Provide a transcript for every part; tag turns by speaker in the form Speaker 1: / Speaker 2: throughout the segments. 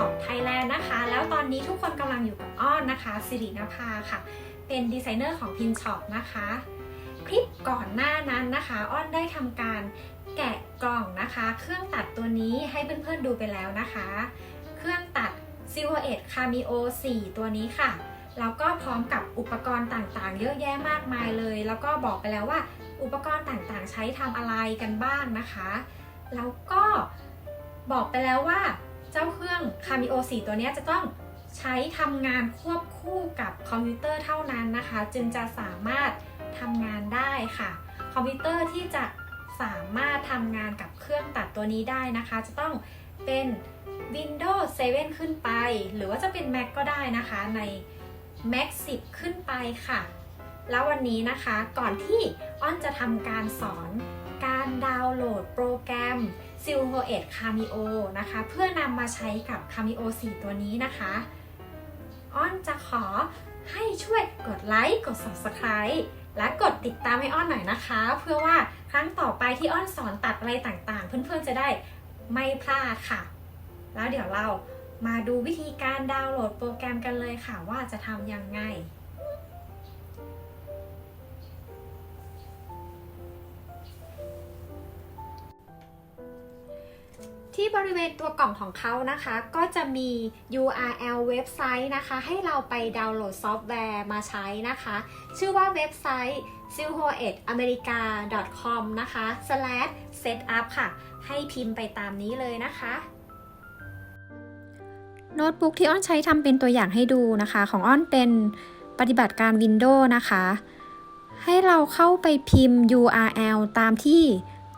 Speaker 1: สู่ช่องไทยแลนด์นะคะ แล้วตอนนี้ทุกคนกำลังอยู่กับอ้อนนะคะสิรินภาค่ะ เป็นดีไซเนอร์ของพินช็อปนะคะ คลิปก่อนหน้านั้นนะคะ อ้อนได้ทำการแกะกล่องนะคะ เครื่องตัดตัวนี้ให้เพื่อนๆดูไปแล้วนะคะ เครื่องตัด s i l v e r e d Cameo 4 ตัวนี้ค่ะ แล้วก็พร้อมกับอุปกรณ์ต่างๆ เยอะแยะมากมายเลย แล้วก็บอกไปแล้วว่า อุปกรณ์ต่างๆ ใช้ทำอะไรกันบ้างนะคะ แล้วก็บอกไปแล้วว่า เจ้าเครื่อง Cameo 4ตัวนี้จะต้องใช้ทำงานควบคู่กับคอมพิวเตอร์เท่านั้นนะคะ จึงจะสามารถทำงานได้ค่ะ คอมพิวเตอร์ที่จะสามารถทำงานกับเครื่องตัดตัวนี้ได้นะคะ จะต้องเป็น Windows 7 ขึ้นไป หรือว่าจะเป็น Mac ก็ได้นะคะใน Mac 10 ขึ้นไปค่ะ แล้ววันนี้นะคะก่อนที่อ้อนจะทำการสอนการดาวน์โหลดโปรแกรม s i l v e r e d Cameo นะคะ เพื่อนำมาใช้กับ Cameo 4ตัวนี้นะคะอ้อนจะขอให้ช่วยกดไลค์กด Subscribe และกดติดตามให้อ้อนหน่อยนะคะ เพื่อว่าครั้งต่อไปที่อ้อนสอนตัดอะไรต่างๆ เพื่อนๆจะได้ไม่พลาดค่ะ แล้วเดี๋ยวเรามาดูวิธีการดาวน์โหลดโปรแกรมกันเลยค่ะว่าจะทำยังไง บริเวณตัวกล่องของเขานะคะ ก็จะมี URL เว็บไซต์นะคะ ให้เราไปดาวน์โหลดซอฟต์แวร์มาใช้นะคะ ชื่อว่าเว็บไซต์ s i l h o e d a m e r i c a com นะคะ slash setup ค่ะ ให้พิมพ์ไปตามนี้เลยนะคะโน้ตบุ๊กที่อ้อนใช้ทำเป็นตัวอย่างให้ดูนะคะ ของอ้อนเป็นปฏิบัติการ Windows นะคะ ให้เราเข้าไปพิมพ์ URL ตามที่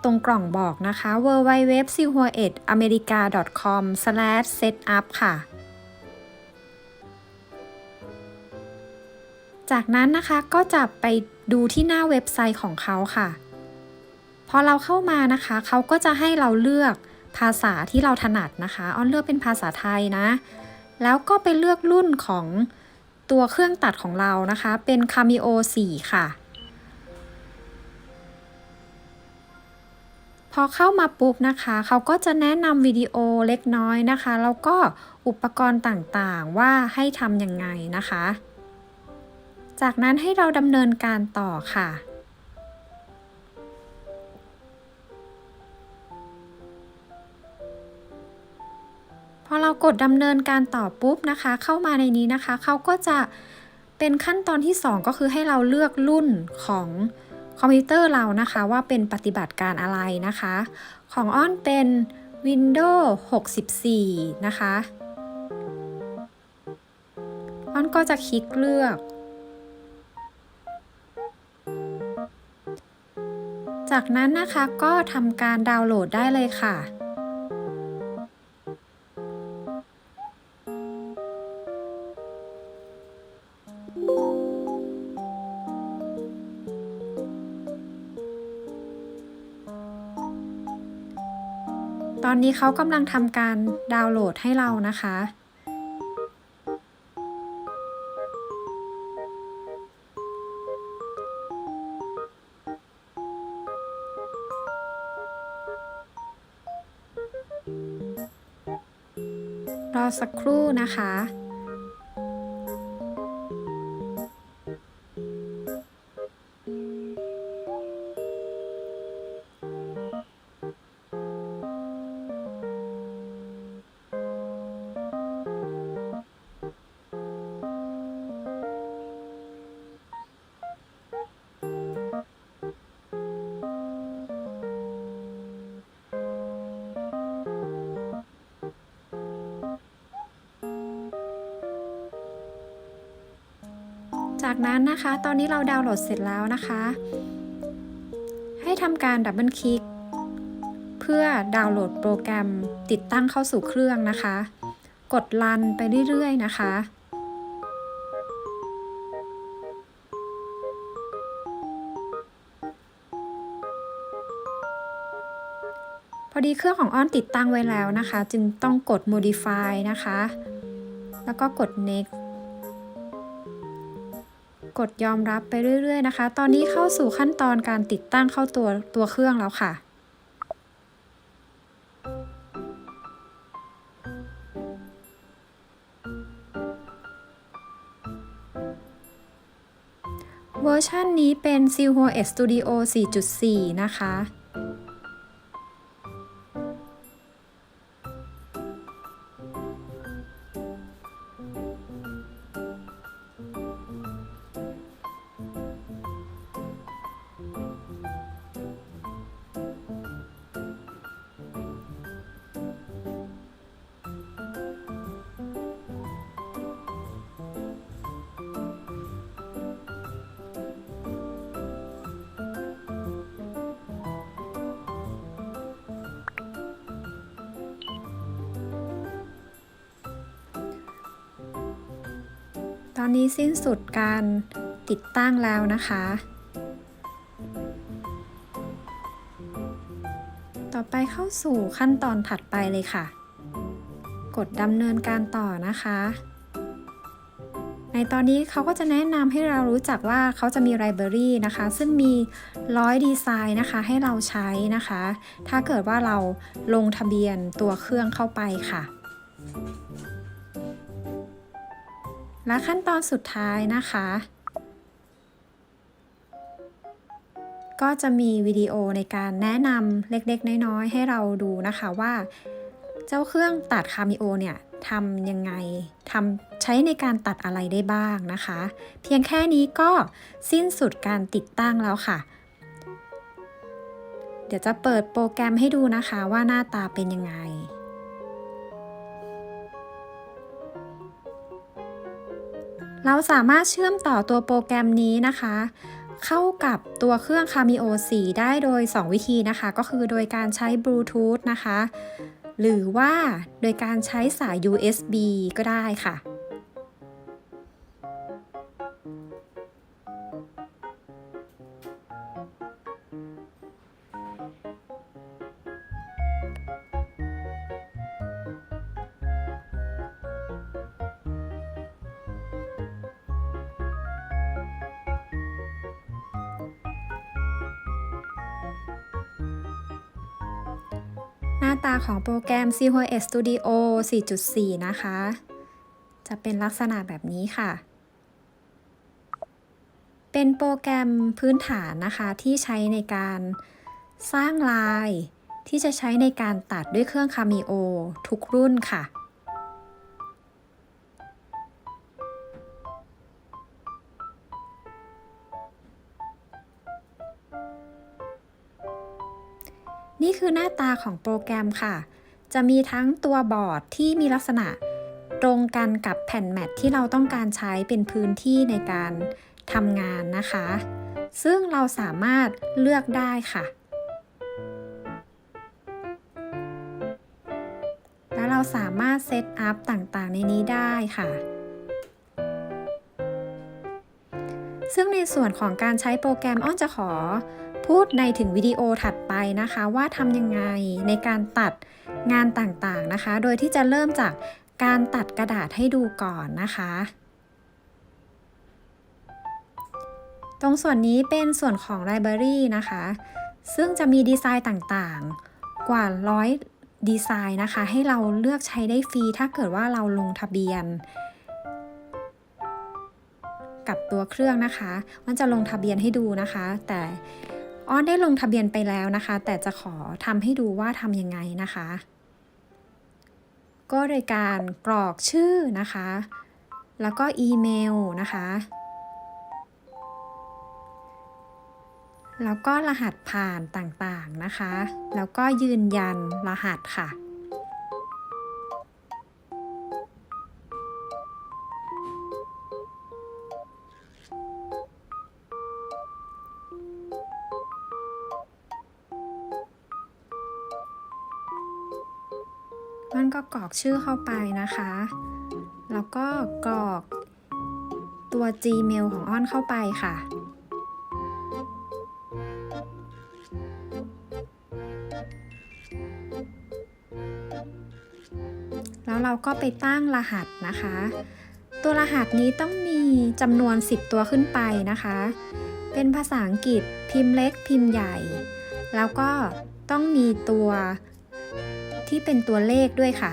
Speaker 1: ตรงกล่องบอกนะคะ w w w s i l h o e d a m e r i c a com setup ค่ะ จากนั้นนะคะก็จะไปดูที่หน้าเว็บไซต์ของเขาค่ะ พอเราเข้ามานะคะ เขาก็จะให้เราเลือกภาษาที่เราถนัดนะคะอ้อนเลือกเป็นภาษาไทยนะ แล้วก็ไปเลือกรุ่นของตัวเครื่องตัดของเรานะคะ เป็น Cameo 4 ค่ะ พอเข้ามาปุ๊บนะคะ เขาก็จะแนะนำวิดีโอเล็กน้อยนะคะ แล้วก็อุปกรณ์ต่างๆ ว่าให้ทำยังไงนะคะ จากนั้นให้เราดำเนินการต่อค่ะพอเรากดดำเนินการต่อปุ๊บนะคะ เข้ามาในนี้นะคะ เขาก็จะเป็นขั้นตอนที่ 2 ก็คือให้เราเลือกรุ่นของ คอมพิวเตอร์เรานะคะว่าเป็นปฏิบัติการอะไรนะคะ ของอ้อนเป็น Windows 64 นะคะอ้อนก็จะคลิกเลือก จากนั้นนะคะก็ทำการดาวน์โหลดได้เลยค่ะ ตอนนี้เขากำลังทำการดาวน์โหลดให้เรานะคะ รอสักครู่นะคะ จากนั้นนะคะ ตอนนี้เราดาวน์โหลดเสร็จแล้วนะคะ ให้ทำการดับเบิลคลิก เพื่อดาวน์โหลดโปรแกรมติดตั้งเข้าสู่เครื่องนะคะ กดรันไปเรื่อยๆนะคะพอดีเครื่องของอ้อนติดตั้งไว้แล้วนะคะ จึงต้องกด modify นะคะ แล้วก็กด next กดยอมรับไปเรื่อย ๆ นะคะ ตอนนี้เข้าสู่ขั้นตอนการติดตั้งเข้าตัวตัวเครื่องแล้วค่ะเวอร์ชันนี้เป็น s i l h o e Studio 4.4 นะคะ ตอนนี้สิ้นสุดการติดตั้งแล้วนะคะ ต่อไปเข้าสู่ขั้นตอนถัดไปเลยค่ะ กดดำเนินการต่อนะคะ ในตอนนี้เขาก็จะแนะนำให้เรารู้จักว่าเขาจะมีไลบรารีนะคะ ซึ่งมีร้อยดีไซน์นะคะให้เราใช้นะคะ ถ้าเกิดว่าเราลงทะเบียนตัวเครื่องเข้าไปค่ะ และขั้นตอนสุดท้ายนะคะ ก็จะมีวิดีโอในการแนะนำเล็กๆ น้อยๆ ให้เราดูนะคะว่า เจ้าเครื่องตัดคามิโอเนี่ยทำยังไงทำใช้ในการตัดอะไรได้บ้างนะคะ เพียงแค่นี้ก็สิ้นสุดการติดตั้งแล้วค่ะ เดี๋ยวจะเปิดโปรแกรมให้ดูนะคะว่าหน้าตาเป็นยังไง เราสามารถเชื่อมต่อตัวโปรแกรมนี้นะคะ เข้ากับตัวเครื่อง Cameo 4 ได้โดย 2 วิธีนะคะ ก็คือโดยการใช้บลูทูธนะคะ หรือว่าโดยการใช้สาย USB ก็ได้ค่ะาตาของโปรแกรม c h o s Studio 4.4 นะคะ จะเป็นลักษณะแบบนี้ค่ะ เป็นโปรแกรมพื้นฐานนะคะที่ใช้ในการสร้างลาย ที่จะใช้ในการตัดด้วยเครื่องคามิโอทุกรุ่นค่ะ นี่คือหน้าตาของโปรแกรมค่ะ จะมีทั้งตัวบอร์ดที่มีลักษณะ ตรงกันกับแผ่นแมทที่เราต้องการใช้เป็นพื้นที่ในการทำงานนะคะ ซึ่งเราสามารถเลือกได้ค่ะ แล้วเราสามารถเซตอัพต่างๆ ในนี้ได้ค่ะซึ่งในส่วนของการใช้โปรแกรมอ้อนจะขอ พูดในถึงวิดีโอถัดไปนะคะว่าทำยังไงในการตัดงานต่างๆนะคะ โดยที่จะเริ่มจากการตัดกระดาษให้ดูก่อนนะคะ ตรงส่วนนี้เป็นส่วนของ Library นะคะ ซึ่งจะมีดีไซน์ต่างๆ กว่าร้อยดีไซน์นะคะ ให้เราเลือกใช้ได้ฟรีถ้าเกิดว่าเราลงทะเบียน กับตัวเครื่องนะคะ มันจะลงทะเบียนให้ดูนะคะ แต่ อ๋อได้ลงทะเบียนไปแล้วนะคะ แต่จะขอทำให้ดูว่าทำยังไงนะคะ ก็โดยการกรอกชื่อนะคะ แล้วก็อีเมลนะคะ แล้วก็รหัสผ่านต่างๆนะคะ แล้วก็ยืนยันรหัสค่ะ มันก็กรอกชื่อเข้าไปนะคะ แล้วก็กรอกตัว Gmail ของอ้อนเข้าไปค่ะ แล้วเราก็ไปตั้งรหัสนะคะ ตัวรหัสนี้ต้องมีจำนวน 10 ตัวขึ้นไปนะคะ เป็นภาษาอังกฤษพิมพ์เล็กพิมพ์ใหญ่ แล้วก็ต้องมีตัว ที่เป็นตัวเลขด้วยค่ะ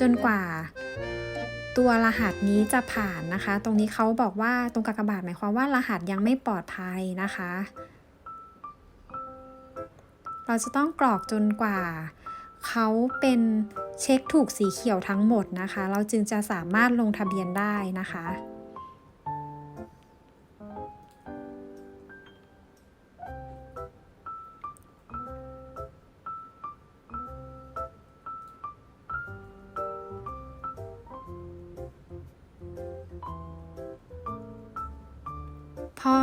Speaker 1: จนกว่า
Speaker 2: ตัวรหัสนี้จะผ่านนะคะ ตรงนี้เขาบอกว่าตรงกากบาทหมายความว่ารหัสยังไม่ปลอดภัยนะคะ เราจะต้องกรอกจนกว่าเขาเป็นเช็คถูกสีเขียวทั้งหมดนะคะ เราจึงจะสามารถลงทะเบียนได้นะคะ อ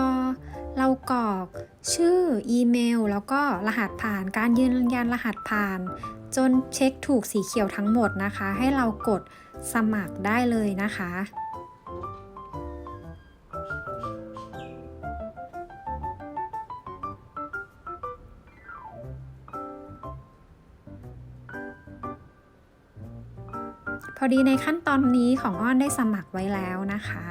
Speaker 2: เรากรอกชื่ออีเมล แล้วก็รหัสผ่านการยืนยันรหัสผ่าน จนเช็คถูกสีเขียวทั้งหมดนะคะ ให้เรากดสมัครได้เลยนะคะ พอดีในขั้นตอนนี้ของอ้อนได้สมัครไว้แล้วนะคะ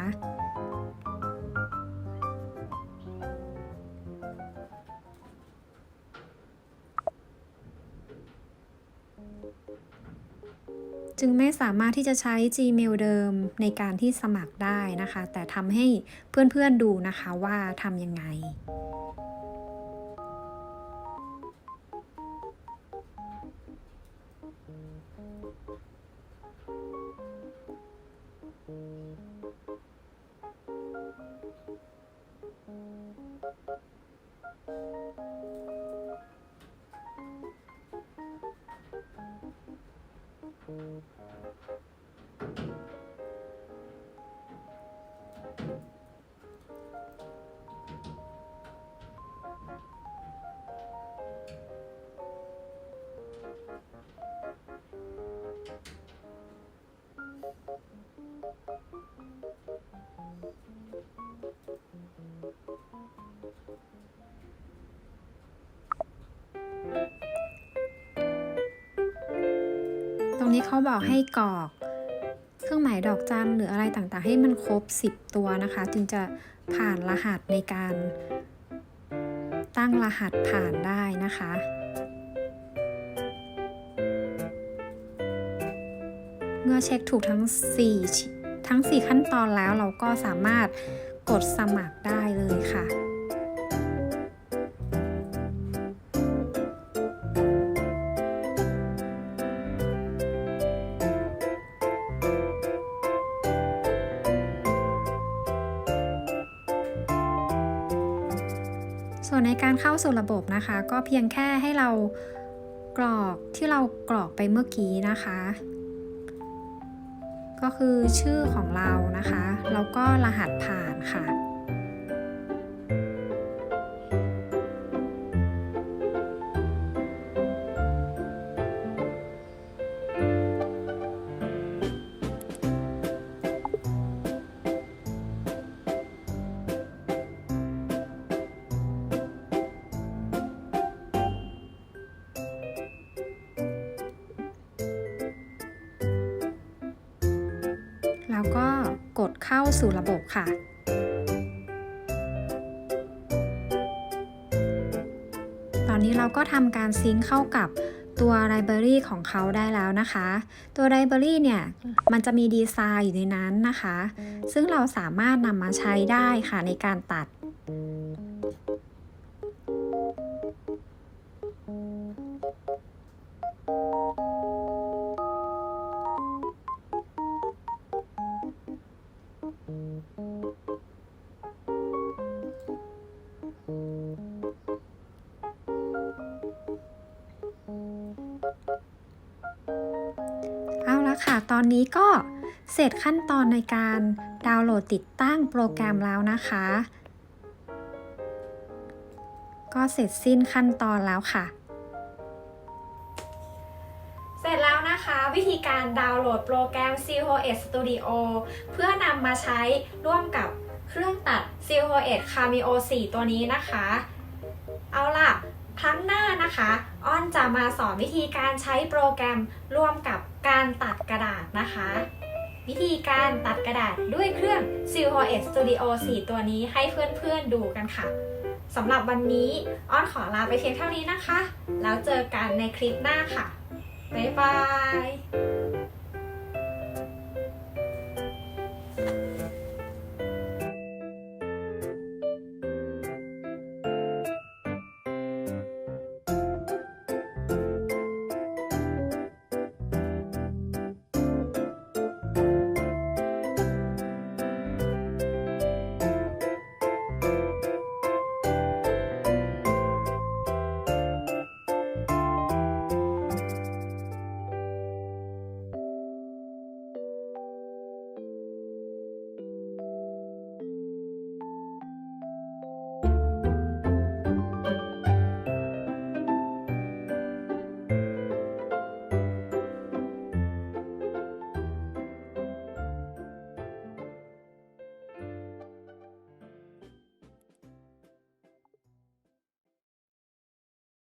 Speaker 2: สามารถที่จะใช้ Gmail เดิมในการที่สมัครได้นะคะ แต่ทำให้เพื่อนๆดูนะคะว่าทำยังไง เขาบอกให้กรอก เครื่องหมายดอกจันหรืออะไรต่างๆ ให้มันครบ 10 ตัวนะคะ จึงจะผ่านรหัสในการตั้งรหัสผ่านได้นะคะ เมื่อเช็คถูกทั้ง 4 ทั้ง 4 ขั้นตอนแล้วเราก็สามารถกดสมัครได้เลยค่ะ ส่วนในการเข้าสู่ระบบนะคะ ก็เพียงแค่ให้เรากรอกที่เรากรอกไปเมื่อกี้นะคะ ก็คือชื่อของเรานะคะ แล้วก็รหัสผ่านค่ะ แล้วก็กดเข้าสู่ระบบค่ะ ตอนนี้เราก็ทำการซิงค์เข้ากับตัวไลบรารีของเขาได้แล้วนะคะ ตัวไลบรารีเนี่ย มันจะมีดีไซน์อยู่ในนั้นนะคะ ซึ่งเราสามารถนำมาใช้ได้ค่ะในการตัด ละค่ะ ตอนนี้ก็เสร็จขั้นตอนในการดาวน์โหลดติดตั้งโปรแกรมแล้วนะคะ ก็เสร็จสิ้นขั้นตอนแล้วค่ะ
Speaker 1: เสร็จแล้วนะคะวิธีการดาวน์โหลดโปรแกรม COS Studio เพื่อนำมาใช้ร่วมกับเครื่องตัด COS Cameo 4 ตัวนี้นะคะ เอาล่ะ ครั้งหน้านะคะ อ้อนจะมาสอนวิธีการใช้โปรแกรมร่วมกับ การตัดกระดาษนะคะ วิธีการตัดกระดาษด้วยเครื่อง s i l h o e Studio 4 ตัวนี้ให้เพื่อนๆดูกันค่ะสำหรับวันนี้อ้อนขอลาไปเพียงเท่านี้นะคะ แล้วเจอกันในคลิปหน้าค่ะ บ๊ายบาย